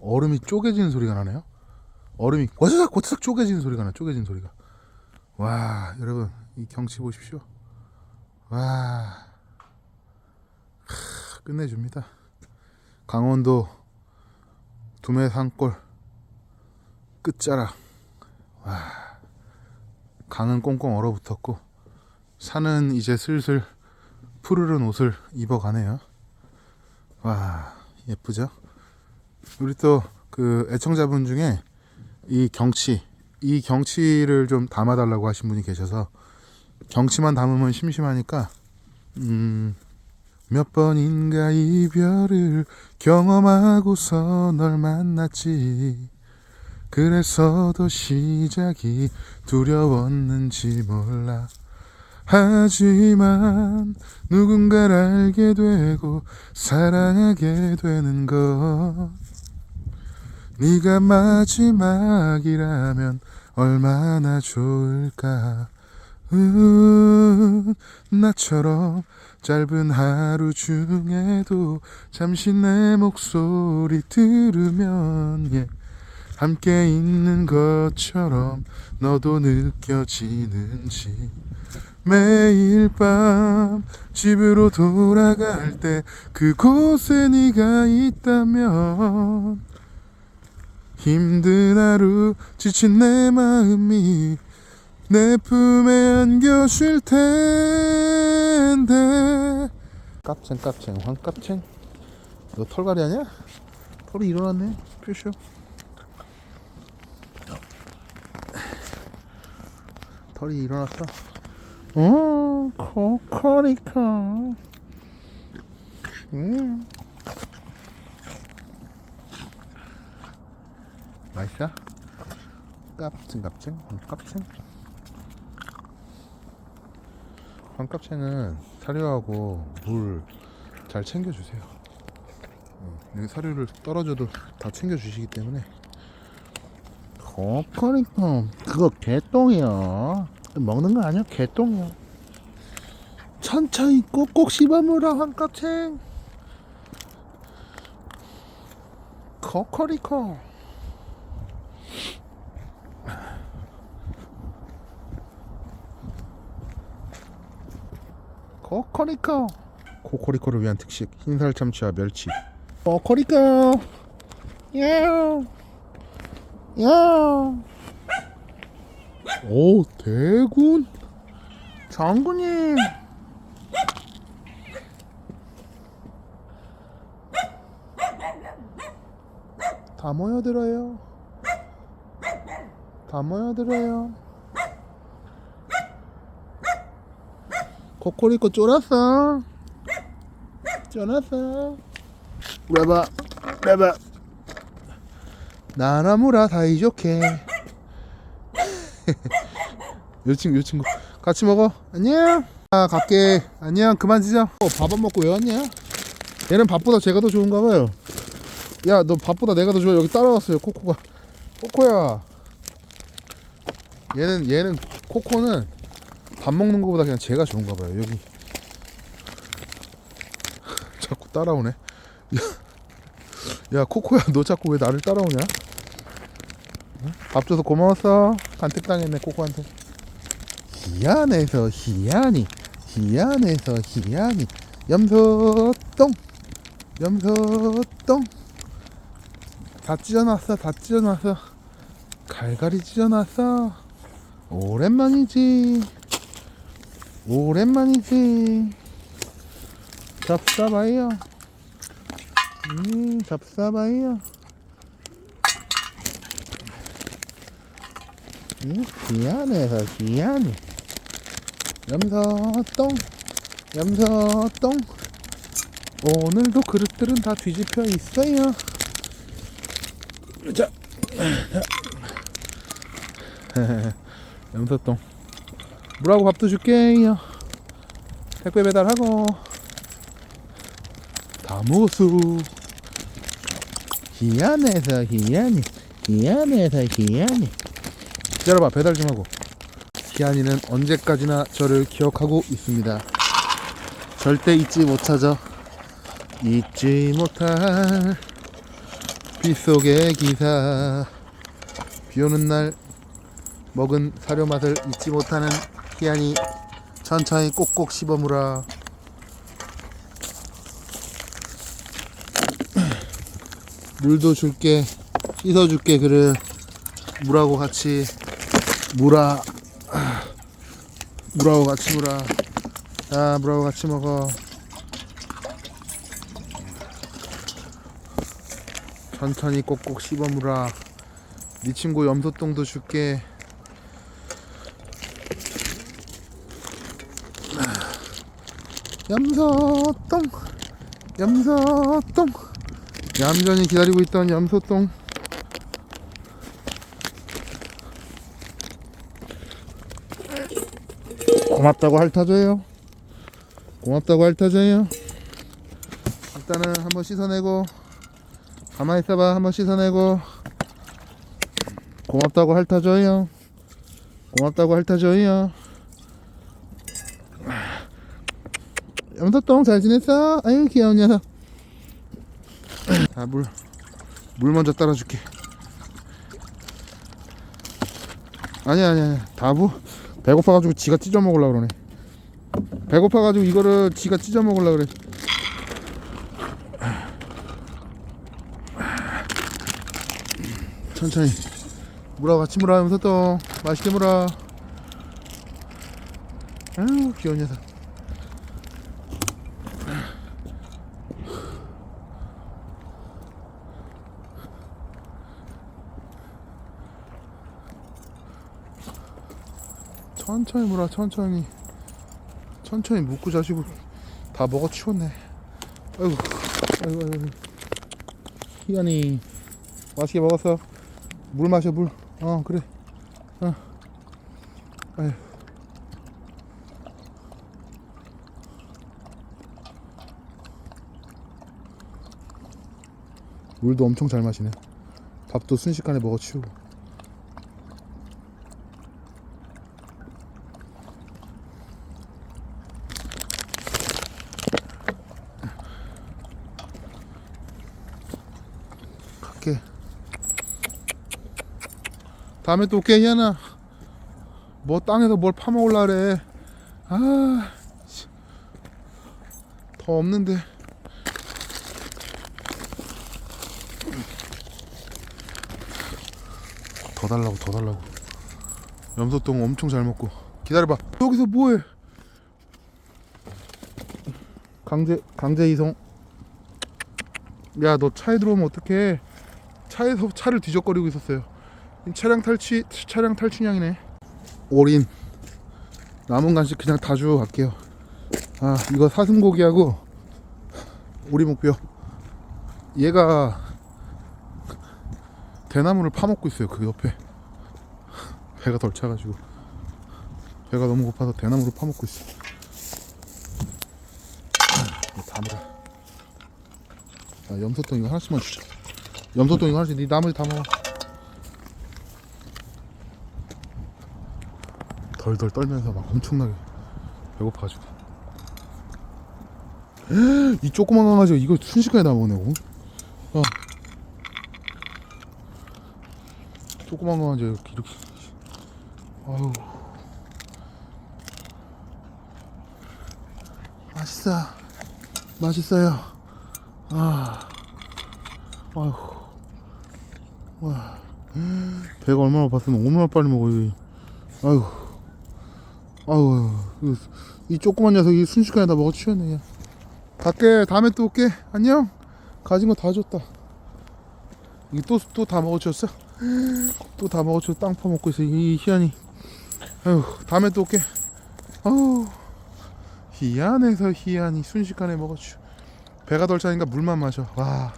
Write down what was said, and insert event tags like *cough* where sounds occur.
얼음이 쪼개지는 소리가 나네요. 얼음이 와사삭 와사삭 쪼개지는 소리가 나. 쪼개지는 소리가. 와 여러분 이 경치 보십시오. 와 크, 끝내줍니다. 강원도 두메 산골 끝자락. 와 강은 꽁꽁 얼어붙었고 산은 이제 슬슬 푸르른 옷을 입어가네요. 와 예쁘죠? 우리 또 그 애청자분 중에 이 경치 이 경치를 좀 담아달라고 하신 분이 계셔서 경치만 담으면 심심하니까 음, 몇 번인가 이별을 경험하고서 널 만났지. 그래서 더 시작이 두려웠는지 몰라. 하지만 누군가를 알게 되고 사랑하게 되는 것 네가 마지막이라면 얼마나 좋을까? 음, 나처럼 짧은 하루 중에도 잠시 내 목소리 들으면 예, 함께 있는 것처럼 너도 느껴지는지. 매일 밤 집으로 돌아갈 때 그곳에 네가 있다면 힘든 하루 지친 내 마음이 내 품에 안겨줄 텐데. 깝챙 깝챙 황깝챙 너 털갈이 아니야? 털이 일어났네 표쇼 털이 일어났어 어 코코리카. 음 맛있어? 깝층 깝층? 깝층? 황깝채는 사료하고 물 잘 챙겨주세요. 어, 여기 사료를 떨어져도 다 챙겨주시기 때문에. 코코리카 그거 개똥이야 먹는 거 아니야? 개똥이야. 천천히 꼭꼭 씹어물어 황깝채. 코코리코 코코리코 코코리코를 위한 특식 흰살 참치와 멸치. 코코리코 야오 야오 오 대군. 장군님. 다 모여들어요. 다 모여들어요 코코리코 쫄았어. 쫄았어. 레바 레바 나나무라 다이좋게 요 친구 요 친구. 같이 먹어. 안녕. 아 갈게. 안녕. 그만 지자. 어, 밥안 먹고 왜 왔냐? 얘는 밥보다 제가 더 좋은가 봐요. 야 너 밥보다 내가 더 좋아. 여기 따라왔어요 코코가. 코코야. 얘는 얘는 코코는 밥 먹는 것보다 그냥 제가 좋은가 봐요. 여기. *laughs* 자꾸 따라오네. 야, *laughs* 야 코코야 너 자꾸 왜 나를 따라오냐? 응? 밥 줘서 고마웠어. 간택 당했네 코코한테. 희한해서 희한이 희한해서 희한이 염소똥 염소똥. 다 찢어놨어 다 찢어놨어. 갈갈이 찢어놨어. 오랜만이지 오랜만이지. 잡사봐요 음 잡사봐요 음 희한해서 희한해 염소똥 염소똥. 오늘도 그릇들은 다 뒤집혀 있어요. 자. *laughs* 염소똥 물하고 밥도 줄게요. 택배 배달하고. 다 먹었어 희한해서 희한해. 희한해서 희한해. 기다려봐 배달 좀 하고. 희한이는 언제까지나 저를 기억하고 있습니다. 절대 잊지 못하죠. 잊지 못할 빗속의 기사. 비 오는 날 먹은 사료 맛을 잊지 못하는 희한이 천천히 꼭꼭 씹어무라 *clears throat* 물도 줄게 씻어줄게 그를 물하고 같이 물아 *clears throat* 물하고 같이 물아 자 물하고 같이 먹어. 천천히 꼭꼭 씹어 물아 네 친구 염소똥도 줄게 염소똥 염소똥. 얌전히 기다리고 있던 염소똥. 고맙다고 핥아줘요. 고맙다고 핥아줘요. 일단은 한번 씻어내고 가만히 있어봐. 한번 씻어내고. 고맙다고 핥아줘요. 고맙다고 핥아줘요 염소똥 잘 지냈어? 아유 귀여운 녀석. 자물 물 먼저 따라줄게. 아니야 아니야 아니야. 다부? 배고파가지고 지가 찢어 먹으려 그러네. 배고파가지고 이거를 지가 찢어 먹으려 그래. 천천히. 물어 같이 물어 또 맛있게 물어 아유 귀여운 녀석 천천히 물어 천천히. 천천히 묻고 자시고 다 먹어 치웠네. 아이고 아이고 아이고. 희연이 맛있게 먹었어. 물 마셔 물어 그래. 어. 아휴. 물도 엄청 잘 마시네. 밥도 순식간에 먹어 치우고 갈게. 다음에 또 올게 희연아. 뭐 땅에서 뭘 파먹을라 그래. 아 더 없는데. 더 달라고 더 달라고. 염소똥 엄청 잘 먹고. 기다려봐. 여기서 뭐해? 강제 강제 이송. 야 너 차에 들어오면 어떡해 차에서 차를 뒤적거리고 있었어요. 차량 탈취 차량 탈취량이네. 올인. 남은 간식 그냥 다 주고 갈게요. 아 이거 사슴고기하고 우리 목표. 얘가 대나무를 파먹고 있어요 그 옆에. 배가 덜 차가지고. 배가 너무 고파서 대나무를 파먹고 있어. 다 먹어 아, 염소똥 이거 하나씩만 주자 염소똥 이거 하나씩 네 나머지 다 먹어. 덜덜 떨면서 막 엄청나게 배고파가지고. 이 조그만 강아지가 이거 순식간에 다 먹네 어. 어. 조그만 강아지가 이렇게 이렇게. 아유. 맛있어 맛있어요. 아. 아휴 와. 배가 얼마나 고팠으면 얼마나 빨리 먹어 이 아유. 아유 이- 이 조그만 녀석이 순식간에 다 먹어 치웠네. 갈게 다음에 또 올게. 안녕. 가진 거 다 줬다. 이게 또 또 다 먹어 치웠어? 또 다 먹어 치워 땅 파먹고 있어 이 희한이. 아유 다음에 또 올게. 아우. 희한해서 희한이 순식간에 먹어 치워. 배가 덜 차니까 물만 마셔. 와